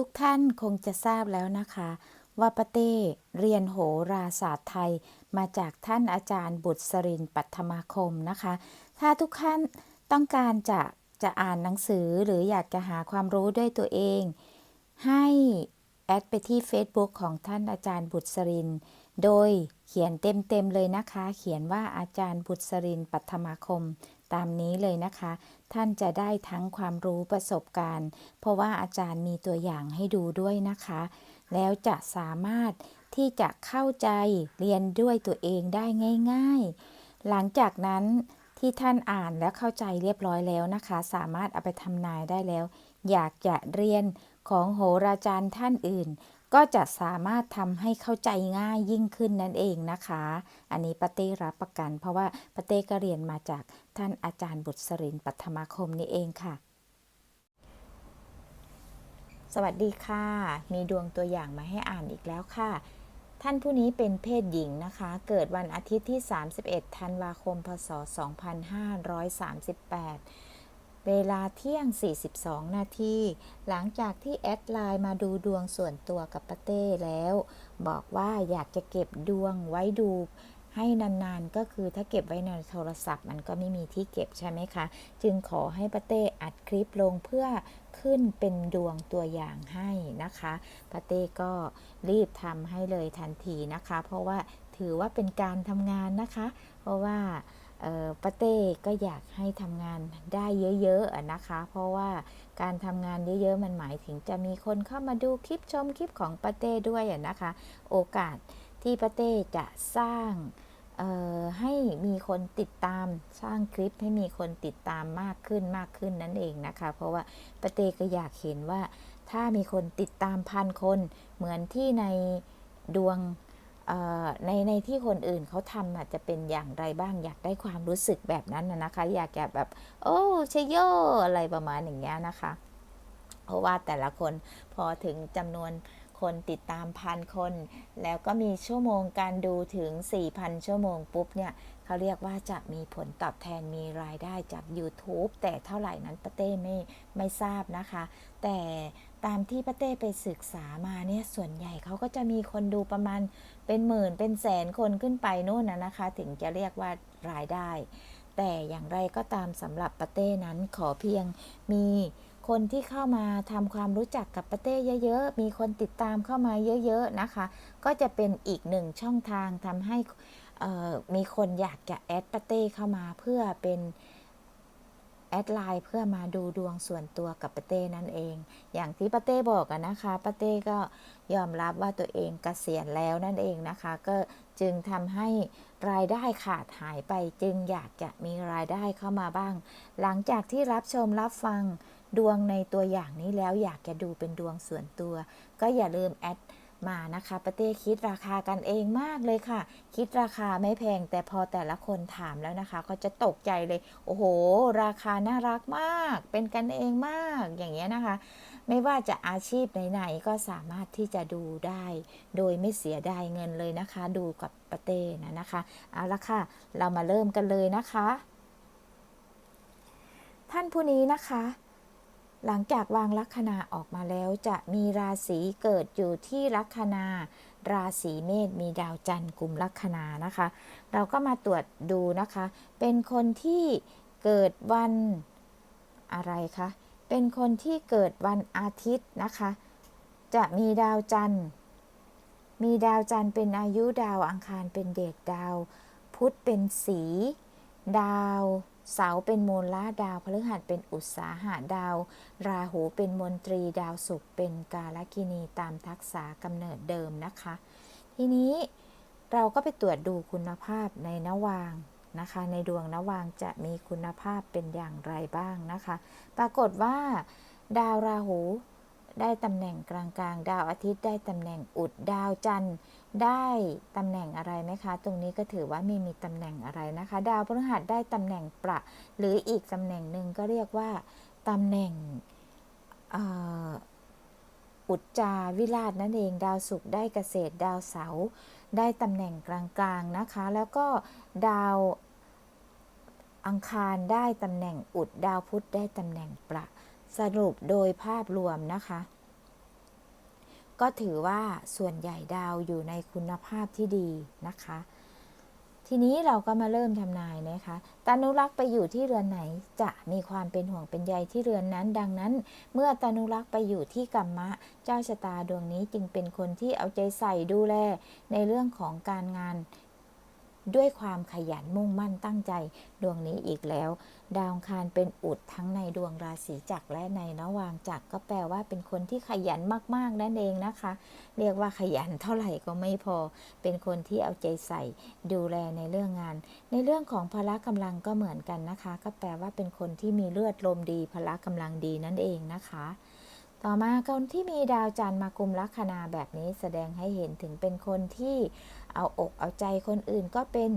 ทุกท่านคงจะทราบแล้วนะคะ ว่าป้าเต้เรียนโหราศาสตร์ไทย มาจากท่านอาจารย์บุตรสรินปัทมาคมนะคะ ถ้าทุกท่านต้องการจะจะอ่านหนังสือหรืออยากจะหาความรู้ด้วยตัวเอง ให้แอดไปที่ Facebook ของท่านอาจารย์บุตรสริน โดยเขียนเต็มๆเลยนะคะ เขียนว่าอาจารย์บุตรสรินปัทมาคม ตามนี้เลยนะคะ ท่านจะได้ทั้งความรู้ประสบการณ์ เพราะว่าอาจารย์มีตัวอย่างให้ดูด้วยนะคะ แล้วจะสามารถที่จะเข้าใจเรียนด้วยตัวเองได้ง่าย ๆ หลังจากนั้นที่ท่านอ่านและเข้าใจเรียบร้อยแล้วนะคะ สามารถเอาไปทำนายได้แล้ว อยากจะเรียนของโหราจารย์ท่านอื่น ก็จะสามารถทำให้เข้าใจง่ายยิ่งขึ้นนั่นเองนะคะ อันนี้ปาเต้รับประกัน เพราะว่าปาเต้ก็เรียนมาจากท่านอาจารย์บุตรสรินปัทมาคมนี่เองค่ะ สวัสดีค่ะ มีดวงตัวอย่างมาให้อ่านอีกแล้วค่ะ ท่านผู้นี้เป็นเพศหญิงนะคะ เกิดวันอาทิตย์ที่ 31 ธันวาคม พศ 2538 เวลาเที่ยง 42 นาที หลังจากที่แอดไลน์มาดูดวงส่วนตัวกับปาเต้แล้ว บอกว่าอยากจะเก็บดวงไว้ดูให้นานๆ ก็คือถ้าเก็บไว้ในโทรศัพท์ มันก็ไม่มีที่เก็บใช่ไหมคะ จึงขอให้ปาเต้อัดคลิปลงเพื่อขึ้นเป็นดวงตัวอย่างให้นะคะปาเต้ก็รีบทำให้เลยทันทีนะคะ เพราะว่าถือว่าเป็นการทำงานนะคะ เพราะว่า ป้าเต้ก็อยากให้ทำงานได้เยอะๆนะคะ เพราะว่าการทำงานเยอะๆ มันหมายถึงจะมีคนเข้ามาดูคลิปชมคลิปของป้าเต้ด้วยนะคะ โอกาสที่ป้าเต้จะสร้างให้มีคนติดตามสร้างคลิปให้มีคนติดตามมากขึ้นมากขึ้นนั่นเองนะคะ เพราะว่าปาเต้ก็อยากเห็นว่าถ้ามีคนติดตามพันคนเหมือนที่ในดวง ในในที่คนอื่นเขาทำอาจจะเป็นอย่างไรบ้างอยากได้ความรู้สึกแบบนั้นนะคะ อยากแบบ โอ้ชยโยอะไรประมาณอย่างเงี้ยนะคะ เพราะว่าแต่ละคนพอถึงจำนวน คนติดตามพันคน แล้วก็มีชั่วโมงการดูถึง 4,000 ชั่วโมงปุ๊บเนี่ยเขาเรียกว่าจะมีผลตอบแทนมีรายได้จาก YouTube แต่เท่าไหร่นั้นป้าเต้ไม่ไม่ทราบนะคะ แต่ตามที่ป้าเต้ไปศึกษามาเนี่ยส่วนใหญ่เขาก็จะมีคนดูประมาณเป็นหมื่นเป็นแสนคนขึ้นไปโน่นนะนะคะ ถึงจะเรียกว่ารายได้ แต่อย่างไรก็ตามสำหรับป้าเต้นั้นขอเพียงมี คนที่เข้ามาทำความรู้จักกับปาเต้เยอะๆ มีคนติดตามเข้ามาเยอะๆนะคะ ก็จะเป็นอีกหนึ่งช่องทางทำให้มีคนอยากจะแอดปาเต้เข้ามาเพื่อเป็นแอดไลน์เพื่อมาดูดวงส่วนตัวกับปาเต้นั่นเอง อย่างที่ปาเต้บอกกันนะคะปาเต้ก็ยอมรับว่าตัวเองกเกษียณแล้วนั่นเองนะคะ ก็จึงทำให้รายได้ขาดหายไป จึงอยากจะมีรายได้เข้ามาบ้าง หลังจากที่รับชมรับฟัง ดวงในตัวอย่างนี้แล้วอยากจะดูเป็นดวงส่วนตัว ก็อย่าลืมแอดมานะคะประเต้คิดราคากันเองมากเลยค่ะ คิดราคาไม่แพงแต่พอแต่ละคนถามแล้วนะคะ ก็จะตกใจเลย โอ้โห ราคาน่ารักมาก เป็นกันเองมากอย่างเงี้ยนะคะ ไม่ว่าจะอาชีพไหนๆก็สามารถที่จะดูได้ โดยไม่เสียดายเงินเลยนะคะ ดูกับปะเต้นะนะคะเอาละค่ะ เรามาเริ่มกันเลยนะคะ ท่านผู้นี้นะคะ หลังจากวางลัคนาออกมาแล้วจะมีราศีเกิดอยู่ที่ลัคนา ราศีเมษมีดาวจันทร์กลุ่มลัคนานะคะ เราก็มาตรวจดูนะคะ เป็นคนที่เกิดวันอะไรคะ เป็นคนที่เกิดวันอาทิตย์นะคะ จะมีดาวจันทร์ มีดาวจันทร์เป็นอายุดาวอังคารเป็นเด็กดาว พุธเป็นสี ดาว เสาเป็นมูลละดาวพฤหัสเป็นอุตสาหะดาว ราหูเป็นมนตรีดาวศุกร์เป็นกาลกินีตามทักษะกำเนิดเดิมนะคะ ทีนี้เราก็ไปตรวจดูคุณภาพในนวางนะคะ ในดวงนวางจะมีคุณภาพเป็นอย่างไรบ้างนะคะ ปรากฏว่า ดาวราหู ได้ตำแหน่งกลางๆ ดาวอาทิตย์ได้ตำแหน่งอุดดาวจันทร์ได้ตำแหน่งอะไรไหมคะ ตรงนี้ก็ถือว่าไม่มีตำแหน่งอะไรนะคะ ดาวพฤหัสได้ตำแหน่งประ หรืออีกตำแหน่งหนึ่งก็เรียกว่าตำแหน่งอุจจาวิราชนั่นเอง ดาวศุกร์ได้เกษตร ดาวเสาร์ได้ตำแหน่งกลางๆนะคะ แล้วก็ดาวอังคารได้ตำแหน่งอุดดาวพุธได้ตำแหน่งประ สรุปโดยภาพรวมนะคะ ก็ถือว่าส่วนใหญ่ดาวอยู่ในคุณภาพที่ดีนะคะ ทีนี้เราก็มาเริ่มทำนายนะคะตานุรักษ์ไปอยู่ที่เรือนไหนจะมีความเป็นห่วงเป็นใยที่เรือนนั้น ดังนั้น เมื่อตานุรักษ์ไปอยู่ที่กัมมะ เจ้าชะตาดวงนี้จึงเป็นคนที่เอาใจใส่ดูแลในเรื่องของการงาน ด้วยความขยันมุ่งมั่นตั้งใจดวงนี้อีกแล้ว ดาวคารเป็นอุดทั้งในดวงราศีจักรและในนวางจักรก็แปลว่าเป็นคนที่ขยันมากๆนั่นเองนะคะ เรียกว่าขยันเท่าไหร่ก็ไม่พอ เป็นคนที่เอาใจใส่ ดูแลในเรื่องงาน ในเรื่องของพละกำลังก็เหมือนกันนะคะ ก็แปลว่าเป็นคนที่มีเลือดลมดีพละกำลังดีนั่นเองนะคะ ต่อมาคนที่มีดาวจันทร์มากุมลัคนาแบบนี้แสดงให้เห็นถึงเป็นคนที่เอาอกเอาใจคนอื่นก็เป็น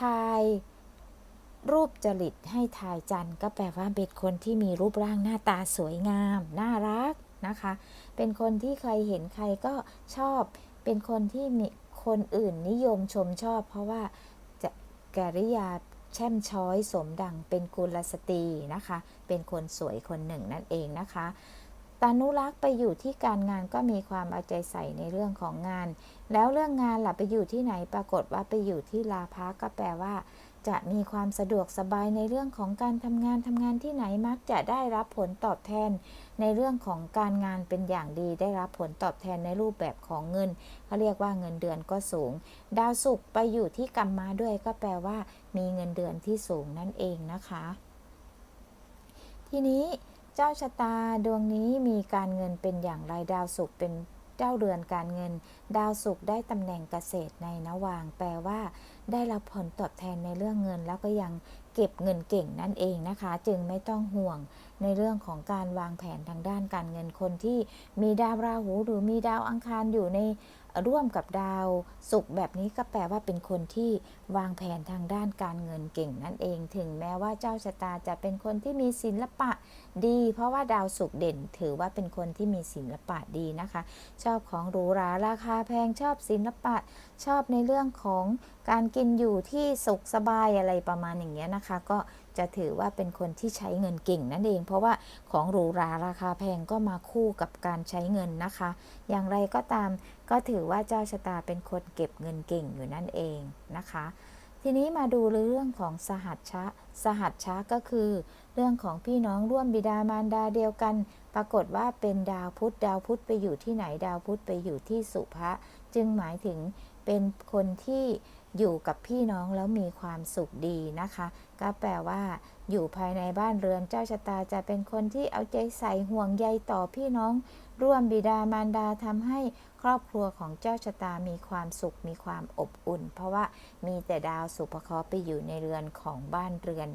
ทายรูปจริตให้ทายจันทร์ก็แปลว่าเป็นคนที่มีรูปร่างหน้าตาสวยงาม น่ารักนะคะ เป็นคนที่ใครเห็นใครก็ชอบ เป็นคนที่มีคนอื่นนิยมชมชอบ เพราะว่าจะกริยาแช่มช้อยสมดังเป็นกุลสตรีนะคะ เป็นคนสวยคนหนึ่งนั่นเองนะคะ ตานุรักษ์ไปอยู่ที่การงานก็มีความเอาใจใส่ในเรื่องของงาน แล้วเรื่องงานหล่ะไปอยู่ที่ไหนปรากฏว่าไปอยู่ที่ลาพักก็แปลว่า จะมีความสะดวกสบายในเรื่องของการทำงานทำงานที่ไหนมักจะได้รับผลตอบแทน ในเรื่องของการงานเป็นอย่างดี ได้รับผลตอบแทนในรูปแบบของเงินเขาเรียกว่าเงินเดือนก็สูง ดาวศุกร์ไปอยู่ที่กรรมมาด้วยก็แปลว่า มีเงินเดือนที่สูงนั่นเองนะคะ ทีนี้ เจ้าชะตาดวงนี้มีการเงินเป็นอย่างไรดาวศุกร์เป็นเจ้าเรือนการเงิน ดาวศุกร์ได้ตำแหน่งเกษตรในนวาง แปลว่า ได้รับผลตอบแทนในเรื่องเงิน แล้วก็ยังเก็บเงินเก่งนั่นเองนะคะ จึงไม่ต้องห่วงในเรื่องของการวางแผนทางด้านการเงินคนที่มีดาวราหูหรือมีดาวอังคารอยู่ใน ร่วมกับดาวศุกร์แบบนี้ก็แปลว่าเป็นคนที่วางแผนทางด้านการเงินเก่งนั่นเอง ถึงแม้ว่าเจ้าชะตาจะเป็นคนที่มีศิลปะดี เพราะว่าดาวศุกร์เด่น ถือว่าเป็นคนที่มีศิลปะดีนะคะ ชอบของหรูหราราคาแพงชอบศิลปะ ชอบในเรื่องของการกินอยู่ที่สุขสบายอะไรประมาณอย่างเงี้ยนะคะ ก็จะถือว่าเป็นคนที่ใช้เงินเก่งนั่นเอง เพราะว่าของหรูหราราคาแพงก็มาคู่กับการใช้เงินนะคะ อย่างไรก็ตาม ก็ถือว่าเจ้าชะตาเป็นคนเก็บเงินเก่งอยู่นั่นเองนะคะ ทีนี้มาดูเรื่องของสหัชชะ สหัชชะก็คือ เรื่องของพี่น้องร่วมบิดามารดาเดียวกัน ปรากฏว่าเป็นดาวพุธดาวพุธไปอยู่ที่ไหนดาวพุธไปอยู่ที่สุภะจึงหมายถึงเป็นคนที่ อยู่กับพี่น้องแล้วมีความสุขดีนะคะ ก็แปลว่า อยู่ภายในบ้านเรือนเจ้าชะตาจะเป็นคนที่เอาใจใส่ห่วงใยต่อพี่น้อง ร่วมบิดามารดาทำให้ครอบครัวของเจ้าชะตามีความสุขมีความอบอุ่น เพราะว่ามีแต่ดาวสุภเคราะห์ไปอยู่ในเรือนของบ้านเรือน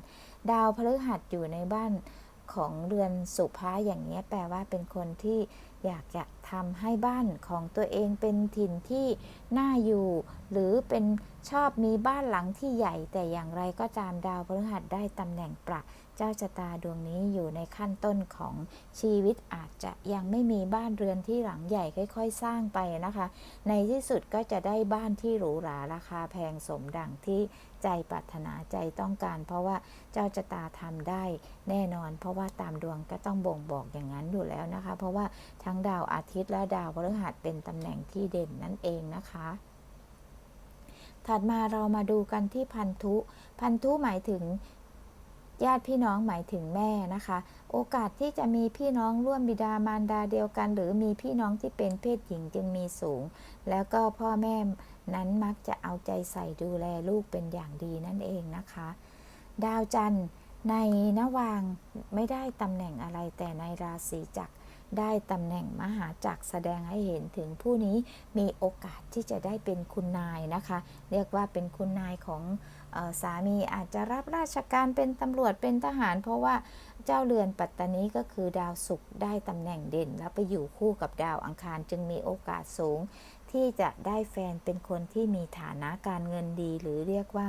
ดาวพฤหัสอยู่ในบ้าน ของเรือนสุภาอย่างนี้แปลว่าเป็นคนที่อยากจะทำให้บ้านของตัวเองเป็นถิ่นที่น่าอยู่ หรือเป็นชอบมีบ้านหลังที่ใหญ่ แต่อย่างไรก็ตามดาวพฤหัสได้ตำแหน่งประเจ้าชะตาดวงนี้อยู่ในขั้นต้นของชีวิตอาจจะยังไม่มีบ้านเรือนที่หลังใหญ่ค่อยๆ สร้างไปนะคะ ในที่สุดก็จะได้บ้านที่หรูหราราคาแพงสมดังที่ ใจปรารถนาใจต้องการ เพราะว่าเจ้าชะตาทำได้แน่นอน เพราะว่าตามดวงก็ต้องบ่งบอกอย่างนั้นอยู่แล้วนะคะ เพราะว่าทั้งดาวอาทิตย์และดาวพฤหัสเป็นตำแหน่งที่เด่นนั่นเองนะคะถัดมาเรามาดูกันที่พันธุ พันธุหมายถึง ญาติพี่น้องหมายถึงแม่นะคะ โอกาสที่จะมีพี่น้องร่วมบิดามารดาเดียวกัน หรือมีพี่น้องที่เป็นเพศหญิงจึงมีสูง แล้วก็พ่อแม่นั้นมักจะเอาใจใส่ดูแลลูกเป็นอย่างดีนั่นเองนะคะ ดาวจันทร์ในนวางไม่ได้ตำแหน่งอะไรแต่ในราศีจักรได้ตำแหน่งมหาจักรแสดงให้เห็นถึงผู้นี้มีโอกาสที่จะได้เป็นคุณนายนะคะ เรียกว่าเป็นคุณนายของ สามีอาจจะรับราชการเป็นตำรวจเป็นทหาร เพราะว่าเจ้าเรือนปัตตานีก็คือดาวศุกร์ได้ตำแหน่งเด่น แล้วไปอยู่คู่กับดาวอังคารจึงมีโอกาสสูง ที่จะได้แฟนเป็นคนที่มีฐานะการเงินดี หรือเรียกว่า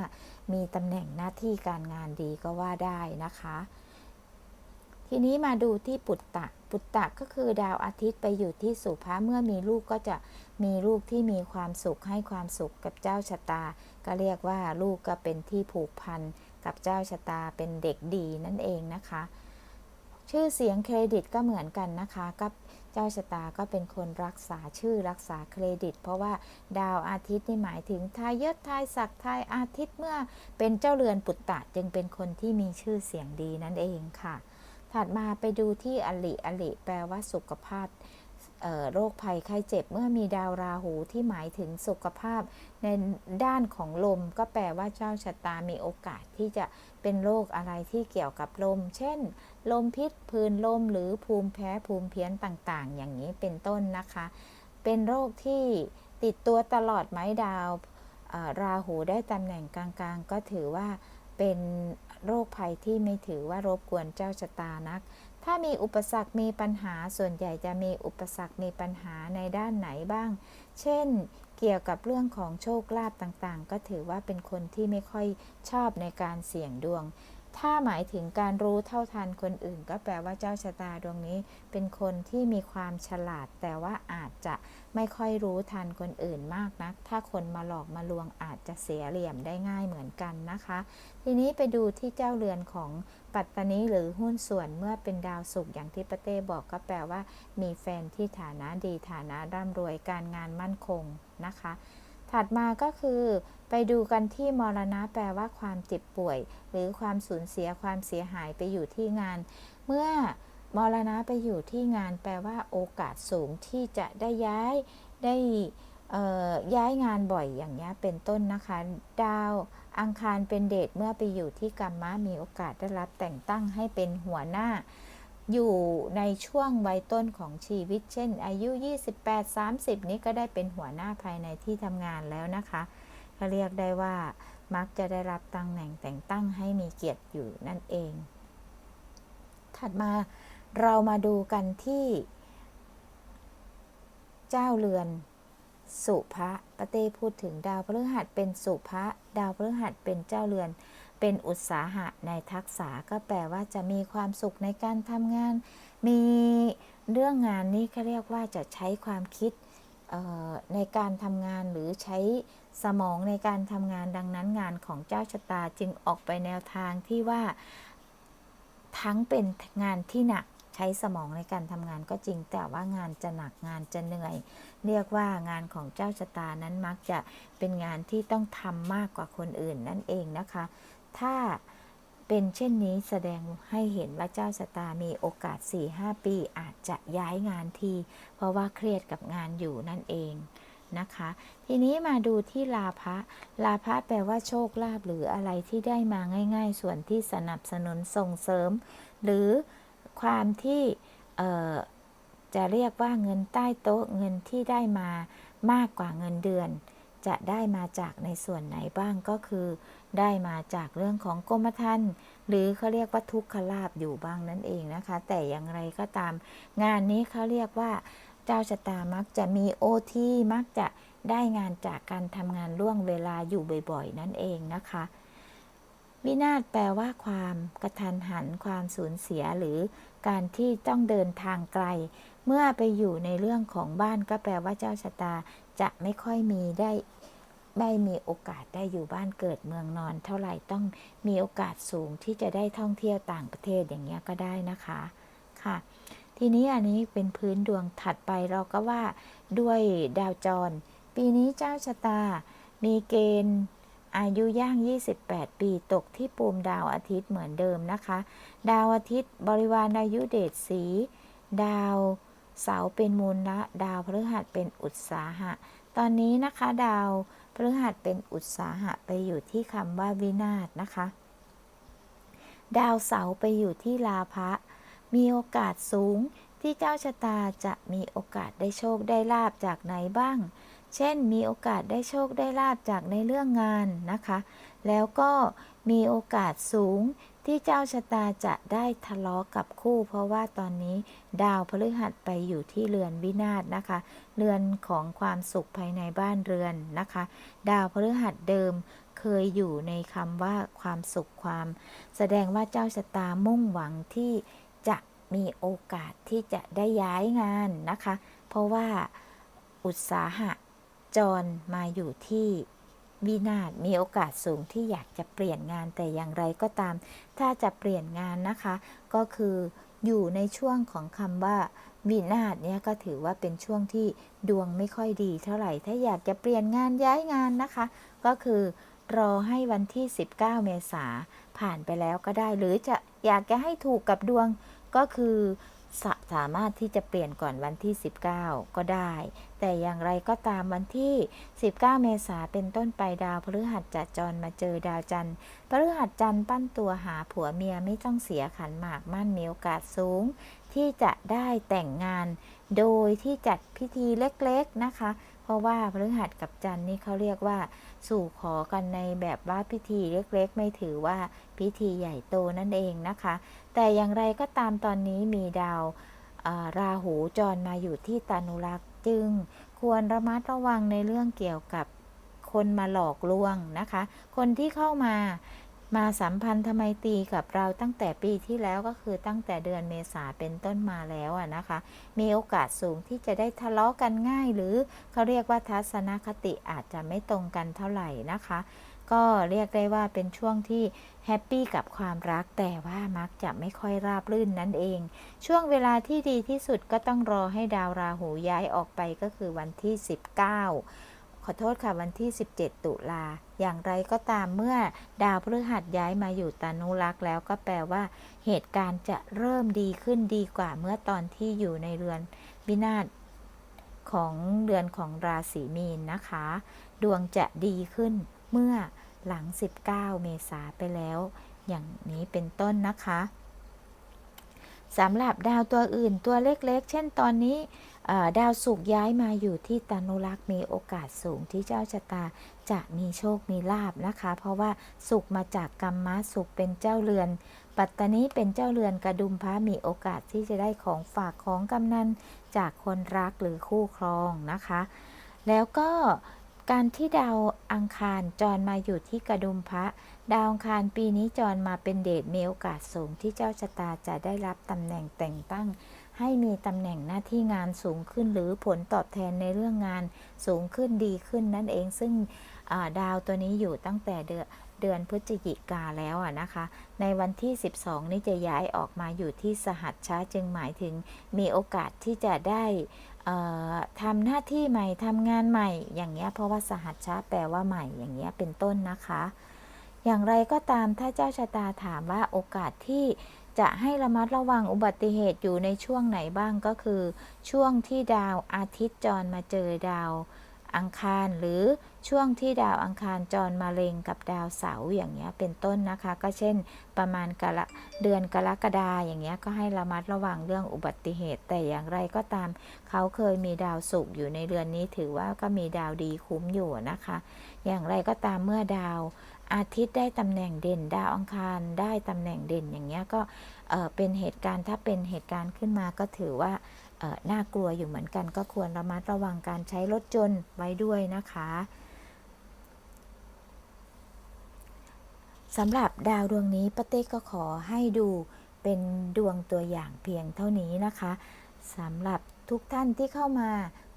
มีตำแหน่งหน้าที่การงานดีก็ว่าได้นะคะ ทีนี้มาดูที่ปุตตะ ปุตตะก็คือดาวอาทิตย์ไปอยู่ที่สุภาเมื่อมีลูกก็จะมีลูกที่มีความสุขให้ความสุขกับเจ้าชะตา ก็เรียกว่าลูกก็เป็นที่ผูกพันกับเจ้าชะตาเป็นเด็กดีนั่นเองนะคะ ชื่อเสียงเครดิตก็เหมือนกันนะคะกับเจ้าชะตาก็เป็นคนรักษาชื่อรักษาเครดิต เพราะว่าดาวอาทิตย์นี่หมายถึงทายศทายศักดิ์ทายอาทิตย์เมื่อเป็นเจ้าเรือนปุตตะจึงเป็นคนที่มีชื่อเสียงดีนั่นเองค่ะ ถัดมาไปดูที่อลิอลิแปลว่าสุขภาพโรคภัยไข้เจ็บเมื่อมีดาวราหูที่หมายถึงสุขภาพ ในด้านของลม ก็แปลว่าเจ้าชะตามีโอกาสที่จะเป็นโรคอะไรที่เกี่ยวกับลม เช่น ลมพิษพื้นลมหรือภูมิแพ้ภูมิเพี้ยนต่างๆ อย่างนี้เป็นต้นนะคะ เป็นโรคที่ติดตัวตลอดไหมดาวราหูได้ตำแหน่งกลางๆ ก็ถือว่าเป็น โรคภัยที่ไม่ถือว่ารบกวนเจ้าชะตานัก ถ้ามีอุปสรรคมีปัญหาส่วนใหญ่จะมีอุปสรรคมีปัญหาในด้านไหนบ้าง เช่น เกี่ยวกับเรื่องของโชคลาภต่างๆ ก็ถือว่าเป็นคนที่ไม่ค่อยชอบในการเสี่ยงดวง ถ้าหมายถึงการรู้เท่าทันคนอื่น ก็แปลว่าเจ้าชะตาดวงนี้ เป็นคนที่มีความฉลาด แต่ว่าอาจจะไม่ค่อยรู้ทันคนอื่นมากนัก ถ้าคนมาหลอกมาลวงอาจจะเสียเหลี่ยมได้ง่ายเหมือนกันนะคะ ทีนี้ไปดูที่เจ้าเรือนของปัตตานีหรือหุ้นส่วนเมื่อเป็นดาวศุกร์อย่างที่ปาเต้บอกก็แปลว่า มีแฟนที่ฐานะดีฐานะร่ำรวยการงานมั่นคงนะคะ ถัดมาก็คือไปดูกันที่มรณะแปลว่าความเจ็บป่วย หรือความสูญเสียความเสียหายไปอยู่ที่งาน เมื่อมรณะไปอยู่ที่งานแปลว่าโอกาสสูงที่จะได้ย้ายได้ย้ายงานบ่อยอย่างนี้ยเป็นต้นนะคะ ดาวอังคารเป็นเดชเมื่อไปอยู่ที่กรรมะมีโอกาสได้รับแต่งตั้งให้เป็นหัวหน้า อยู่ในช่วงวัยต้นของชีวิต เช่น อายุ 28-30 นี้ก็ได้เป็นหัวหน้าภายในที่ทำงานแล้วนะคะก็เรียกได้ว่ามักจะได้รับตำแหน่งแต่งตั้งให้มีเกียรติอยู่นั่นเอง ถัดมาเรามาดูกันที่ เจ้าเรือน สุภะปะเต้พูดถึงดาวพฤหัสเป็นสุภะดาวพฤหัสเป็นเจ้าเรือน เป็นอุตสาหะในทักษะก็แปลว่าจะมีความสุขในการทำงาน มีเรื่องงานนี้เขาเรียกว่าจะใช้ความคิดในการทำงานหรือใช้สมองในการทำงานดังนั้นงานของเจ้าชะตาจึงออกไปแนวทางที่ว่า ทั้งเป็นงานที่หนักใช้สมองในการทำงานก็จริง แต่ว่างานจะหนักงานจะเหนื่อย เรียกว่างานของเจ้าชะตานั้นมักจะเป็นงานที่ต้องทำมากกว่าคนอื่นนั่นเองนะคะ ถ้าเป็นเช่นนี้แสดงให้เห็นว่าเจ้าชะตามีโอกาส 4-5 ปีอาจจะย้ายงานที เพราะว่าเครียดกับงานอยู่นั่นเองนะคะ ทีนี้มาดูที่ลาภะลาภะแปลว่าโชคลาภหรืออะไรที่ได้มาง่าย ๆ ส่วนที่สนับสนุนส่งเสริม หรือความที่จะเรียกว่าเงินใต้โต๊ะเงินที่ได้มามากกว่าเงินเดือน จะได้มาจากในส่วนไหนบ้างก็คือ ได้มาจากเรื่องของกรมธรรม์หรือเขาเรียกว่าทุกขลาบอยู่บ้างนั่นเองนะคะ แต่อย่างไรก็ตาม งานนี้เขาเรียกว่าเจ้าชะตามักจะมีโอทีมักจะได้งานจากการทำงานล่วงเวลาอยู่บ่อยๆ นั่นเองนะคะ วินาศแปลว่าความกระทันหันความสูญเสียหรือการที่ต้องเดินทางไกล เมื่อไปอยู่ในเรื่องของบ้านก็แปลว่าเจ้าชะตา จะไม่ค่อยมีได้ไม่มีโอกาสได้อยู่บ้านเกิดเมืองนอน เท่าไหร่ต้องมีโอกาสสูงที่จะได้ท่องเที่ยวต่างประเทศอย่างเงี้ยก็ได้นะคะค่ะ ทีนี้อันนี้เป็นพื้นดวงถัดไปเราก็ว่าด้วยดาวจร ปีนี้เจ้าชะตา มีเกณฑ์อายุย่าง 28 ปีตกที่ปูมดาวอาทิตย์เหมือนเดิมนะคะ ดาวอาทิตย์บริวารอายุเดชสี ดาว เสาเป็นมูลละดาวพฤหัสเป็นอุตสาหะ ตอนนี้นะคะดาวพฤหัสเป็นอุตสาหะไปอยู่ที่คำว่าวินาศนะคะ ดาวเสาไปอยู่ที่ลาภะมีโอกาสสูงที่เจ้าชะตาจะมีโอกาสได้โชคได้ลาบจากไหนบ้าง เช่น มีโอกาสได้โชคได้ลาบจากในเรื่องงานนะคะ แล้วก็มีโอกาสสูง ที่เจ้าชะตาจะได้ทะเลาะกับคู่ เพราะว่าตอนนี้ดาวพฤหัสไปอยู่ที่เรือนวินาศนะคะ เรือนของความสุขภายในบ้านเรือนนะคะ ดาวพฤหัสเดิมเคยอยู่ในคำว่าความสุขความ แสดงว่าเจ้าชะตามุ่งหวังที่จะมีโอกาสที่จะได้ย้ายงานนะคะ เพราะว่าอุตสาหะจรมาอยู่ที่ วินาศมีโอกาสสูงที่อยากจะเปลี่ยนงานแต่อย่างไรก็ตาม ถ้าจะเปลี่ยนงานนะคะ ก็คืออยู่ในช่วงของคำว่าวินาศเนี่ยก็ถือว่าเป็นช่วงที่ดวงไม่ค่อยดีเท่าไหร่ ถ้าอยากจะเปลี่ยนงานย้ายงานนะคะ ก็คือรอให้วันที่ 19 เมษาผ่านไปแล้วก็ได้ หรือจะอยากจะให้ถูกกับดวงก็คือ สาสามารถที่จะเปลี่ยนก่อนวันที่ 19 ก็ได้ แต่อย่างไรก็ตามวันที่ 19 เมษาเป็นต้นไปดาวพฤหัสจะจรมาเจอดาวจันทร์พฤหัสจันทร์ปั้นตัวหาผัวเมียไม่ต้องเสียขันหมากมั่นมีโอกาสสูง ที่จะได้แต่งงาน โดยที่จัดพิธีเล็กๆนะคะ ราะว่าพฤหัสกับจันทร์นี่เขาเรียกว่า สู่ขอกันในแบบว่าพิธีเล็กๆ ไม่ถือว่าพิธีใหญ่โตนั่นเองนะคะ แต่อย่างไรก็ตามตอนนี้มีดาวาราหูจรมาอยู่ที่ตานุรักษ์จึงควรระมัดระวังในเรื่องเกี่ยวกับคนมาหลอกลวงนะคะ คนที่เข้ามา มาสัมพันธไมตรีกับเราตั้งแต่ปีที่แล้วก็คือตั้งแต่เดือนเมษาเป็นต้นมาแล้วอะนะคะ มีโอกาสสูงที่จะได้ทะเลาะกันง่าย หรือเขาเรียกว่าทัศนคติอาจจะไม่ตรงกันเท่าไหร่นะคะ ก็เรียกได้ว่าเป็นช่วงที่แฮปปี้กับความรักแต่ว่ามักจะไม่ค่อยราบรื่นนั่นเอง ช่วงเวลาที่ดีที่สุดก็ต้องรอให้ดาวราหูย้ายออกไปก็คือวันที่ 19 อโทษค่ะวันที่ 17 ตุลา อย่างไรก็ตามเมื่อดาวพฤหัสย้ายมาอยู่ตานุรักษ์แล้วก็แปลว่า เหตุการณ์จะเริ่มดีขึ้นดีกว่าเมื่อตอนที่อยู่ในเรือนวินาศของเดือนของราศีมีนนะคะ ดวงจะดีขึ้นเมื่อหลัง 19 เมษาไปแล้ว อย่างนี้เป็นต้นนะคะ สำหรับดาวตัวอื่นตัวเล็กๆ เช่นตอนนี้ดาวศุกย้ายมาอยู่ที่ตานุรักษ์มีโอกาสสูงที่เจ้าชะตาจะมีโชคมีลาบนะคะ เพราะว่าศุกมาจากกรรมะศุกเป็นเจ้าเรือน ปัตตานีเป็นเจ้าเรือนกระดุมพระมีโอกาสที่จะได้ของฝากของกำนันจากคนรักหรือคู่ครองนะคะ แล้วก็การที่ดาวอังคารจรมาอยู่ที่กระดุมพระ ดาวคารปีนี้จรมาเป็นเดชมีโอกาสสูงที่เจ้าชะตาจะได้รับตำแหน่งแต่งตั้ง ให้มีตำแหน่งหน้าที่งานสูงขึ้น หรือผลตอบแทนในเรื่องงานสูงขึ้นดีขึ้นนั่นเองซึ่งดาวตัวนี้อยู่ตั้งแต่เดือนเดือนพฤศจิกาแล้วอะนะคะ ในวันที่ 12 นี้จะย้ายออกมาอยู่ที่สหัสช้าจึงหมายถึงมีโอกาสที่จะได้ทำหน้าที่ใหม่ทำงานใหม่อย่างเงี้ยเพราะว่าสหัสชะแปลว่าใหม่อย่างเงี้ยเป็นต้นนะคะ อย่างไรก็ตามถ้าเจ้าชะตาถามว่าโอกาสที่จะให้ระมัดระวังอุบัติเหตุอยู่ในช่วงไหนบ้างก็คือ ช่วงที่ดาวอาทิตย์จรมาเจอดาวอังคารหรือช่วงที่ดาวอังคารจรมาเร็งกับดาวเสาร์อย่างเงี้ยเป็นต้นนะคะ ก็เช่น ประมาณกรเดือนกรกฎาอย่างเงี้ยก็ให้ระมัดระวังเรื่องอุบัติเหตุ แต่อย่างไรก็ตาม เขาเคยมีดาวศุกร์อยู่ในเรือนนี้ถือว่าก็มีดาวดีคุ้มอยู่นะคะ อย่างไรก็ตามเมื่อดาว อาทิตย์ได้ตำแหน่งเด่น ดาวอังคารได้ตำแหน่งเด่นอย่างเงี้ยก็เออเป็นเหตุการณ์ถ้าเป็นเหตุการณ์ขึ้นมาก็ถือว่าเออน่ากลัวอยู่เหมือนกัน ก็ควรระมัดระวังการใช้รถยนไว้ด้วยนะคะสำหรับดาวดวงนี้ป้าเต้ก็ขอให้ดูเป็นดวงตัวอย่างเพียงเท่านี้นะคะ สำหรับทุกท่านที่เข้ามา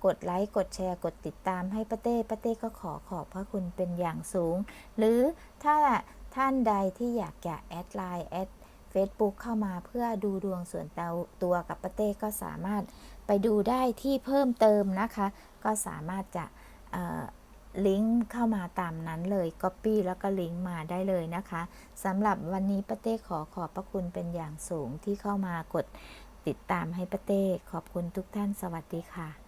กดไลค์กดแชร์กดติดตามให้ป้าเต้ป้าเต้ก็ขอขอบพระคุณเป็นอย่างสูง หรือถ้าท่านใดที่อยากจะแอดไลน์แอด Facebook เข้ามาเพื่อดูดวงส่วนตัวกับป้าเต้ก็สามารถไปดูได้ที่เพิ่มเติมนะคะ ก็สามารถจะลิงก์เข้ามาตามนั้นเลย Copy แล้วก็ลิงก์มาได้เลยนะคะสำหรับวันนี้ป้าเต้ขอขอบพระคุณเป็นอย่างสูงที่เข้ามากด ติดตามให้ป้าเต้ขอบคุณทุกท่านสวัสดีค่ะ